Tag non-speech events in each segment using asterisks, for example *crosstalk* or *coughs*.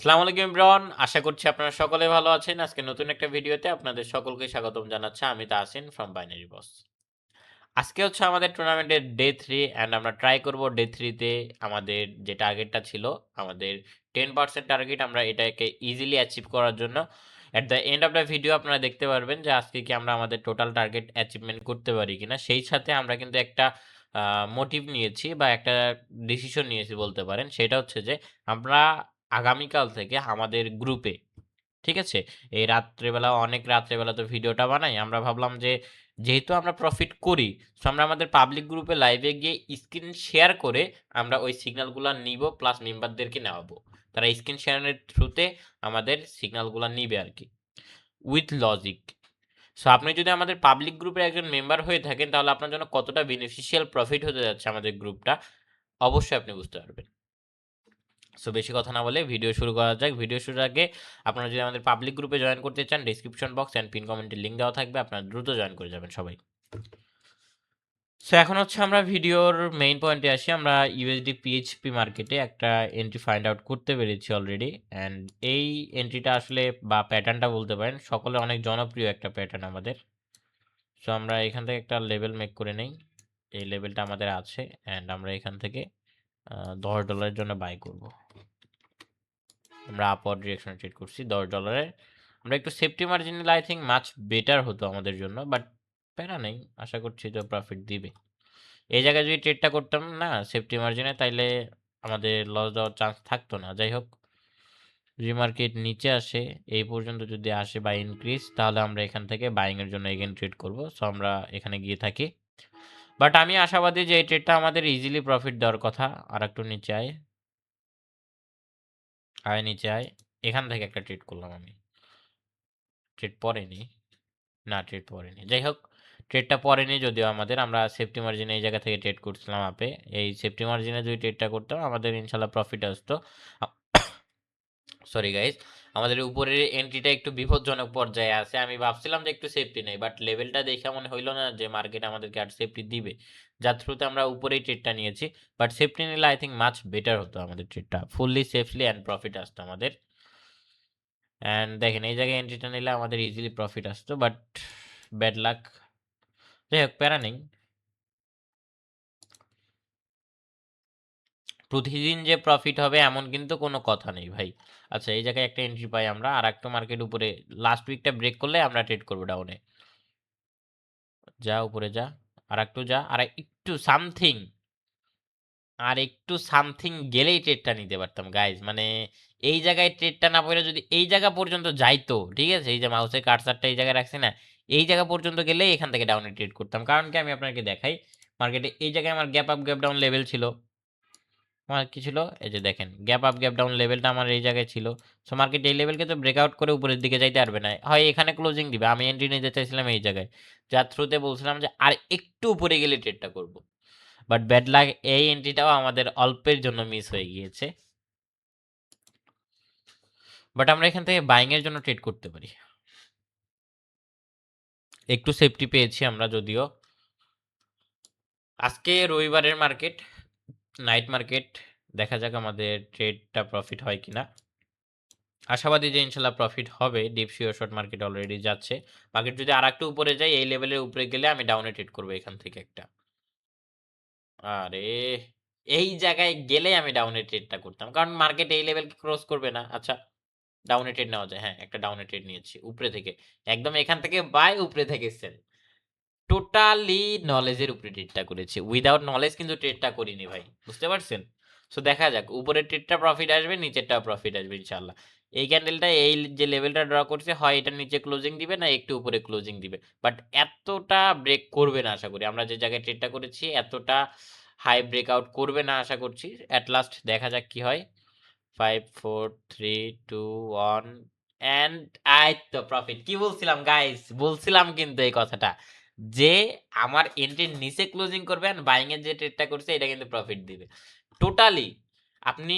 আসসালামু আলাইকুম ইমরান, আশা করছি আপনারা সকলে ভালো আছেন। আজকে নতুন একটা ভিডিওতে আপনাদের সকলকে স্বাগতম জানাচ্ছি। আমি তাসিন ফ্রম বাইনারি বস আজকে হচ্ছে আমাদের টুর্নামেন্টের ডে থ্রি অ্যান্ড আমরা ট্রাই করব ডে থ্রিতে আমাদের যে টার্গেটটা ছিল, আমাদের টেন পার্সেন্ট টার্গেট আমরা এটাকে ইজিলি অ্যাচিভ করার জন্য। At the end of the video আপনারা দেখতে পারবেন যে আজকে কি আমরা আমাদের টোটাল টার্গেট অ্যাচিভমেন্ট করতে পারি কিনা। সেই সাথে আমরা কিন্তু একটা মোটিভ নিয়েছি বা একটা ডিসিশন নিয়েছি বলতে পারেন। সেটা হচ্ছে যে আমরা আগামীকাল থেকে আমাদের গ্রুপে ঠিক আছে? এই রাত্রেবেলা, অনেক রাত্রেবেলা তো ভিডিওটা বানাই। আমরা ভাবলাম যে, যেহেতু আমরা প্রফিট করি সো আমরা আমাদের পাবলিক গ্রুপে লাইভে গিয়ে স্ক্রিন শেয়ার করে আমরা ওই সিগন্যালগুলো নিব প্লাস মেম্বারদেরকে নেওয়াবো। তারা স্ক্রিন শেয়ারের থ্রুতে আমাদের সিগন্যালগুলো নিবে আর কি উইথ লজিক সো আপনি যদি আমাদের পাবলিক গ্রুপের একজন মেম্বার হয়ে থাকেন, তাহলে আপনার জন্য কতটা বেনিফিশিয়াল প্রফিট হতে যাচ্ছে আমাদের গ্রুপটা অবশ্যই আপনি বুঝতে পারবেন। সো বেশি কথা না বলে ভিডিও শুরু করা যাক। ভিডিও শুরুর আগে আপনারা যদি আমাদের পাবলিক গ্রুপে জয়েন করতে চান ডিসক্রিপশন বক্স অ্যান্ড পিন কমেন্টের লিঙ্ক দেওয়া থাকবে। আপনারা দ্রুত জয়েন করে যাবেন সবাই। সো এখন হচ্ছে আমরা ভিডিওর মেইন পয়েন্টে আসি। আমরা ইউএসডি পিএইচপি মার্কেটে একটা এন্ট্রি ফাইন্ড আউট করতে পেরেছি অলরেডি অ্যান্ড এই এন্ট্রিটা আসলে বা প্যাটার্নটা বলতে পারেন, সকলে অনেক জনপ্রিয় একটা প্যাটার্ন আমাদের। সো আমরা এখান থেকে একটা লেভেল মেক করে নেই। এই লেভেলটা আমাদের আছে। অ্যান্ড আমরা এখান থেকে দশ ডলারের জন্য বাই করব। আমরা আপওয়ার্ড ডিরেকশন ট্রেড করছি, দশ ডলারের আমরা একটু সেফটি মার্জিন নিলে আই থিঙ্ক মাছ বেটার হতো আমাদের জন্য বাট প্যারা নেই, আশা করছি তো প্রফিট দিবে। এই জায়গায় যদি ট্রেডটা করতাম না সেফটি মার্জিনে তাইলে আমাদের লস দেওয়ার চান্স থাকতো না। যাই হোক যদি মার্কেট নিচে আসে, এই পর্যন্ত যদি আসে বা ইনক্রিজ তাহলে আমরা এখান থেকে বাইংয়ের জন্য এগেন ট্রেড করব। সো আমরা এখানে গিয়ে থাকি। বাট আমি আশাবাদী যে এই ট্রেডটা আমাদের ইজিলি প্রফিট দেওয়ার কথা। আর একটু নিচে আয়। আয়, নিচে আয়। এখান থেকে একটা ট্রেড করলাম আমি। ট্রেড পরেনি না ট্রেড পরেনি যাই হোক ট্রেডটা পরেনি যদিও আমাদের। আমরা সেফটি মার্জিনে এই জায়গা থেকে ট্রেড করছিলাম আপে। এই সেফটি মার্জিনে যদি ট্রেডটা করতাম, আমাদের ইনশাল্লাহ প্রফিট আসতো। সরি গাইজ *coughs* আমাদের উপরের এন্ট্রিটা একটু বিপজ্জনক পর্যায়ে আছে। আমি ভাবছিলাম যে একটু সেফটি নেই বাট লেভেলটা দেখে মনে হইল না যে মার্কেট আমাদেরকে আর সেফটি দিবে। যার থ্রুতে আমরা উপরেই ট্রেডটা নিয়েছি বাট সেফটি নিলে আই থিঙ্ক মাছ বেটার হতো আমাদের ট্রেডটা ফুললি সেফলি অ্যান্ড প্রফিট আসতো আমাদের। অ্যান্ড দেখেন, এই জায়গায় এন্ট্রিটা নিলে আমাদের ইজিলি প্রফিট আসতো বাট ব্যাড লাক যাই হোক, প্যারা নেই। প্রতিদিন যে প্রফিট হবে এমন কিন্তু কোনো কথা নেই ভাই। আচ্ছা এই জায়গায় একটা এন্ট্রি পাই আমরা আর একটা মার্কেট উপরে লাস্ট উইকটা ব্রেক করলে আমরা ট্রেড করব ডাউনে যা, উপরে যা আর একটু যা, আর একটু সামথিং আর একটু সামথিং গেলেই ট্রেডটা নিতে পারতাম গাইজ মানে এই জায়গায় ট্রেডটা না পড়ে যদি এই জায়গা পর্যন্ত যাইতো, ঠিক আছে? এই যে মাউসের কারসারটা এই জায়গায় রাখছি না, এই জায়গা পর্যন্ত গেলে এখান থেকে ডাউনে ট্রেড করতাম। কারণ কি আমি আপনাকে দেখাই মার্কেটে এই জায়গায় আমার gap up gap down level ছিল। আমার ছিল? এই যে দেখেন গ্যাপ আপ গ্যাপ ডাউন লেভেলটা আমার এই জায়গায় ছিল। সো মার্কেট এই লেভেলকে তো ব্রেকআউট করে উপরের দিকে যাইতে পারবে না। হয় এখানে ক্লোজিং দিবে, আমি এন্ট্রি নিতে চাইছিলাম এই জায়গায়। যার থ্রুতে বলছিলাম যে, আর একটু উপরে গেলে ট্রেডটা করব। বাট ব্যাড লাক এই এন্ট্রিটাও আমাদের অল্পের জন্য মিস হয়ে গিয়েছে। বাট আমরা এখান থেকে বাইং এর জন্য ট্রেড করতে পারি। একটু সেফটি পেয়েছি আমরা যদিও। আজকে রবিবারের মার্কেট নাইট মার্কেট দেখা যাক আমাদের ট্রেডটা প্রফিট হয় কিনা। আশাবাদী যে ইনশাল্লাহ প্রফিট হবে deep sure short market already যাচ্ছে। মার্কেট যদি আর একটু উপরে যায়, এই লেভেলের উপরে গেলে আমি ডাউনে ট্রেড করব এখান থেকে একটা। আরে, এই জায়গায় গেলে আমি ডাউনে ট্রেডটা করতাম। কারণ মার্কেট এই লেভেলকে ক্রস করবে না। আচ্ছা ডাউনে ট্রেড নেওয়া যায়। হ্যাঁ একটা ডাউনে ট্রেড নিয়েছি, উপরে থেকে। একদম এখান থেকে বাই উপরে থেকে সেল টোটালি নলেজের উপরে ট্রেডটা করেছি। উইদাউট নলেজ কিন্তু ট্রেডটা করিনি ভাই, বুঝতে পারছেন? সো দেখা যাক, উপরের ট্রেডটা প্রফিট আসবে নিচেরটা প্রফিট আসবে ইনশাল্লাহ এই ক্যান্ডেলটা এই যে লেভেলটা ড্র করছে, হয় এটা নিচে ক্লোজিং দিবে না একটু উপরে ক্লোজিং দিবে। বাট এতটা ব্রেক করবে না, আশা করি। আমরা যে জায়গায় ট্রেডটা করেছি, এতটা হাই ব্রেকআউট করবে না, আশা করছি। অ্যাট লাস্ট দেখা যাক কি হয়। Five four three two one and I তো প্রফিট কি বলছিলাম গাইস বলছিলাম কিন্তু এই কথাটা। যে আমার এন্ট্রির নিচে ক্লোজিং করবে আর বাইং এর যে ট্রেডটা করছে, এটা কিন্তু প্রফিট দিবে টোটালি আপনি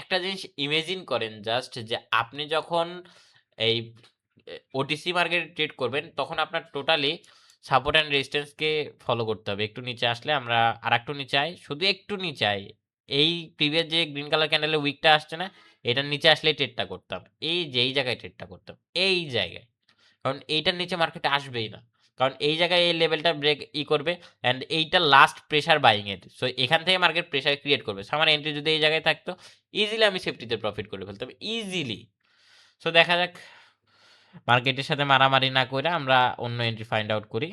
একটা জিনিস ইমেজিন করেন জাস্ট যে আপনি যখন এই ওটিসি মার্কেটে ট্রেড করবেন, তখন আপনার টোটালি সাপোর্ট অ্যান্ড রেজিস্ট্যান্সকে ফলো করতে হবে একটু নিচে আসলে আমরা আর একটু নিচে আই শুধু একটু নিচে আই এই প্রিভিয়াস যে গ্রিন কালার ক্যান্ডেলের উইকটা আসছে না এটার নিচে আসলেই ট্রেডটা করতাম। এই যে এই জায়গায় ট্রেডটা করতাম। এই জায়গায়। কারণ এইটার নিচে মার্কেটে আসবেই না। কারণ এই জায়গায় এই লেভেলটা ব্রেক ই করবে অ্যান্ড এইটা লাস্ট প্রেশার বাইংয়ের সো এখান থেকে মার্কেট প্রেশার ক্রিয়েট করবে। সো আমার এন্ট্রি যদি এই জায়গায় থাকতো, ইজিলি আমি সেফটিতে প্রফিট করে ফেলতাম। ইজিলি। সো দেখা যাক মার্কেটের সাথে মারামারি না করে আমরা অন্য এন্ট্রি ফাইন্ড আউট করি।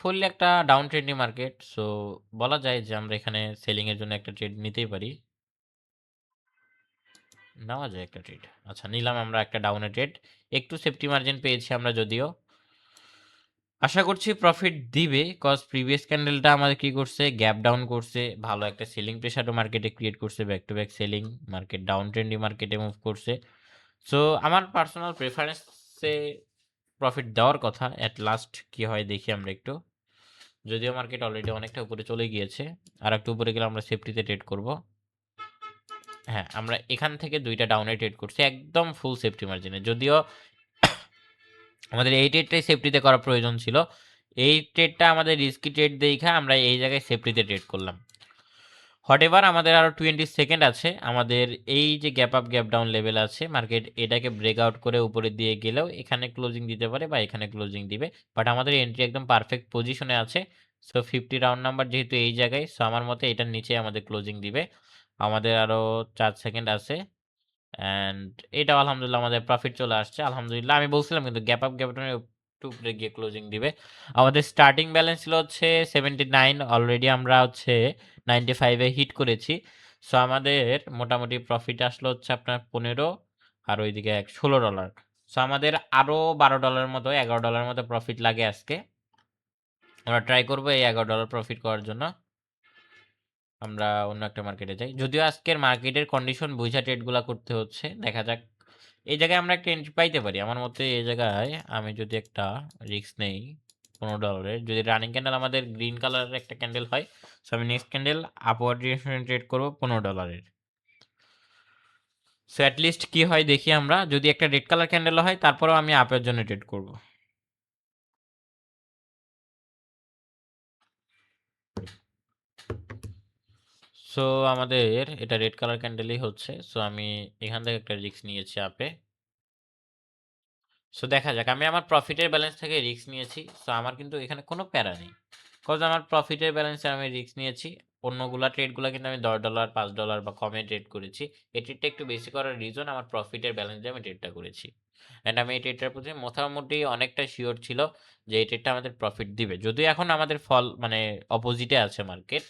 ফুললি একটা ডাউন ট্রেন্ডিং মার্কেট। সো বলা যায় যে আমরা এখানে সেলিংয়ের জন্য একটা ট্রেড নিতেই পারি। নেওয়া যায় একটা ট্রেড। আচ্ছা নিলাম আমরা একটা ডাউনের ট্রেড। একটু সেফটি মার্জিন পেয়েছি আমরা যদিও। আশা করছি প্রফিট দিবে। কজ প্রিভিয়াস ক্যান্ডেলটা আমাদের কি করছে? গ্যাপ ডাউন করছে। ভালো একটা সেলিং প্রেশারও মার্কেটে ক্রিয়েট করছে। Back to back selling. Market down trendy মার্কেটে মুভ করছে। সো আমার পার্সোনাল প্রেফারেন্সে প্রফিট দেওয়ার কথা। এট লাস্ট কি হয় দেখি আমরা একটু। যদিও মার্কেট অলরেডি অনেকটা উপরে চলে গিয়েছে। আর একটু উপরে গেলে আমরা সেফটিতে ট্রেড করব। হ্যাঁ, আমরা এখান থেকে দুইটা ডাউনে ট্রেড করছি। একদম ফুল সেফটি মার্জিনে। যদিও আমাদের এই ট্রেডটাই সেফটিতে করা প্রয়োজন ছিল। এই ট্রেডটা আমাদের রিস্কি ট্রেড দেইখা আমরা এই জায়গায় সেফটিতে ট্রেড করলাম। হোয়াটএভার আমাদের আরও টোয়েন্টি সেকেন্ড আছে। আমাদের এই যে gap up gap down level আছে, মার্কেট এটাকে ব্রেক আউট করে উপরের দিয়ে গেলেও এখানে ক্লোজিং দিতে পারে বা এখানে ক্লোজিং দিবে। বাট আমাদের এন্ট্রি একদম পারফেক্ট পজিশনে আছে। সো 50 রাউন্ড নাম্বার যেহেতু এই জায়গায়, সো আমার মতে এটার নিচে আমাদের ক্লোজিং দিবে। আমাদের আরও চার সেকেন্ড আছে। অ্যান্ড এটাও আলহামদুলিল্লাহ আমাদের প্রফিট চলে আসছে। আলহামদুলিল্লাহ আমি বলছিলাম কিন্তু গ্যাপ আপ গ্যাপ ডাউনের একটু উপরে গিয়ে ক্লোজিং দিবে। আমাদের স্টার্টিং ব্যালেন্স ছিল হচ্ছে 79 অলরেডি আমরা হচ্ছে 95 ফাইভে হিট করেছি। সো আমাদের মোটামুটি প্রফিট আসলো হচ্ছে আপনার 15 আর ওইদিকে এক $16 সো আমাদের আরও বারো ডলার মতো $11 মতো প্রফিট লাগে আজকে। আমরা ট্রাই করব এই $11 প্রফিট করার জন্য। আমরা অন্য একটা মার্কেটে যাই। যদিও আজকের মার্কেটের কন্ডিশন বুইঝা ট্রেডগুলা করতে হচ্ছে। দেখা যাক। এই জায়গায় আমরা একটা এন্ট্রি পাইতে পারি। আমার মতে এই জায়গায় আমি যদি একটা রিস্ক নেই পনেরো ডলারের যদি রানিং ক্যান্ডেল আমাদের গ্রিন কালারের একটা ক্যান্ডেল হয়, সো আমি নেক্সট ক্যান্ডেল আপওয়ার্ড ডিরেকশনে ট্রেড করব $15 এর। সো এট লিস্ট কি হয় দেখি আমরা। যদি একটা রেড কালার ক্যান্ডেল হয় তারপরেও আমি আপের জন্য ট্রেড করব। সো আমাদের এটা রেড কালার ক্যান্ডেলই হচ্ছে। সো আমি এখান থেকে একটা রিস্ক নিয়েছি আপে। সো দেখা যাক। আমি আমার প্রফিটের ব্যালেন্স থেকে রিস্ক নিয়েছি। সো আমার কিন্তু এখানে কোনো প্যারা নেই। কজ আমার প্রফিটের ব্যালেন্সে আমি রিস্ক নিয়েছি। অন্যগুলা ট্রেডগুলা কিন্তু আমি $10, $5 বা কমে ট্রেড করেছি। এই ট্রেডটা একটু বেশি করার রিজন আমার প্রফিটের ব্যালেন্স দিয়ে আমি ট্রেডটা করেছি। অ্যান্ড আমি এই ট্রেডটার প্রতি মোটামুটি অনেকটা শিওর ছিল যে এই ট্রেডটা আমাদের প্রফিট দিবে। যদিও এখন আমাদের ফল মানে অপোজিটে আছে মার্কেট।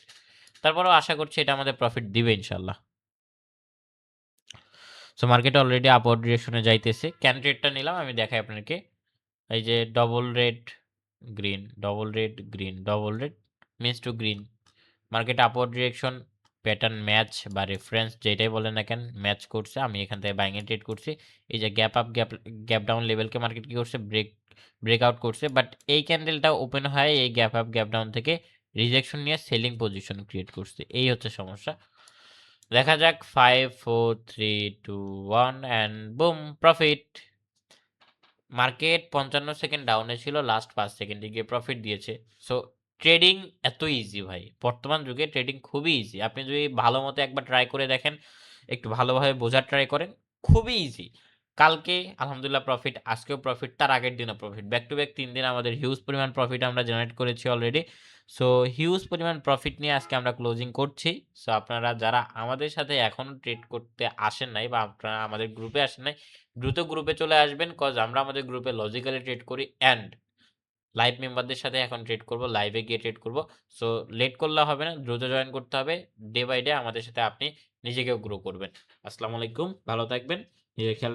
তারপরেও আশা করছি এটা আমাদের প্রফিট দিবে ইনশাআল্লাহ। সো মার্কেট অলরেডি আপওয়ার্ড ডিরেকশনে যাইতেছে। কেন ট্রেডটা নিলাম আমি দেখাই আপনাকে। এই যে double red, green, double red, green, double red means to green. Market upward direction pattern match বা রেফারেন্স যেটাই বলেন না কেন ম্যাচ করছে। আমি এখান থেকে বাইং এ ট্রেড করছি। এই যে gap up gap gap down লেভেলকে মার্কেট কি করছে? ব্রেক ব্রেকআউট করছে। বাট এই ক্যান্ডেলটা ওপেন হয় এই গ্যাপ আপ গ্যাপ ডাউন থেকে রিজেকশন নিয়ে সেলিং পজিশন ক্রিয়েট করছে। এই হচ্ছে সমস্যা। দেখা যাক 5, 4, 3, 2, 1 and boom profit. Market 55 second ডাউনে ছিল। লাস্ট ৫ সেকেন্ডে গিয়ে প্রফিট দিয়েছে। সো ট্রেডিং এত ইজি ভাই। বর্তমান যুগে ট্রেডিং খুবই ইজি। আপনি যদি ভালো মতো একবার ট্রাই করে দেখেন, একটু ভালোভাবে বোঝার ট্রাই করেন, খুবই ইজি। কালকে আলহামদুলিল্লাহ প্রফিট, আজকেও প্রফিট, তার আগের দিনও প্রফিট। ব্যাক টু ব্যাক তিন দিন আমাদের হিউজ পরিমাণ প্রফিট আমরা জেনারেট করেছি অলরেডি। সো হিউজ পরিমাণ প্রফিট নিয়ে আজকে আমরা ক্লোজিং করছি। সো আপনারা যারা আমাদের সাথে এখনও ট্রেড করতে আসেন নাই বা আপনারা আমাদের গ্রুপে আসেন নাই, দ্রুত গ্রুপে চলে আসবেন। কজ আমরা আমাদের গ্রুপে লজিক্যালি ট্রেড করি অ্যান্ড লাইভ মেম্বারদের সাথে এখন ট্রেড করব। লাইভে গিয়ে ট্রেড করব। সো লেট করলে হবে না। দ্রুত জয়েন করতে হবে। ডে বাই ডে আমাদের সাথে আপনি নিজেকেও গ্রো করবেন। আসসালামু আলাইকুম। ভালো থাকবেন। নিজের খেয়াল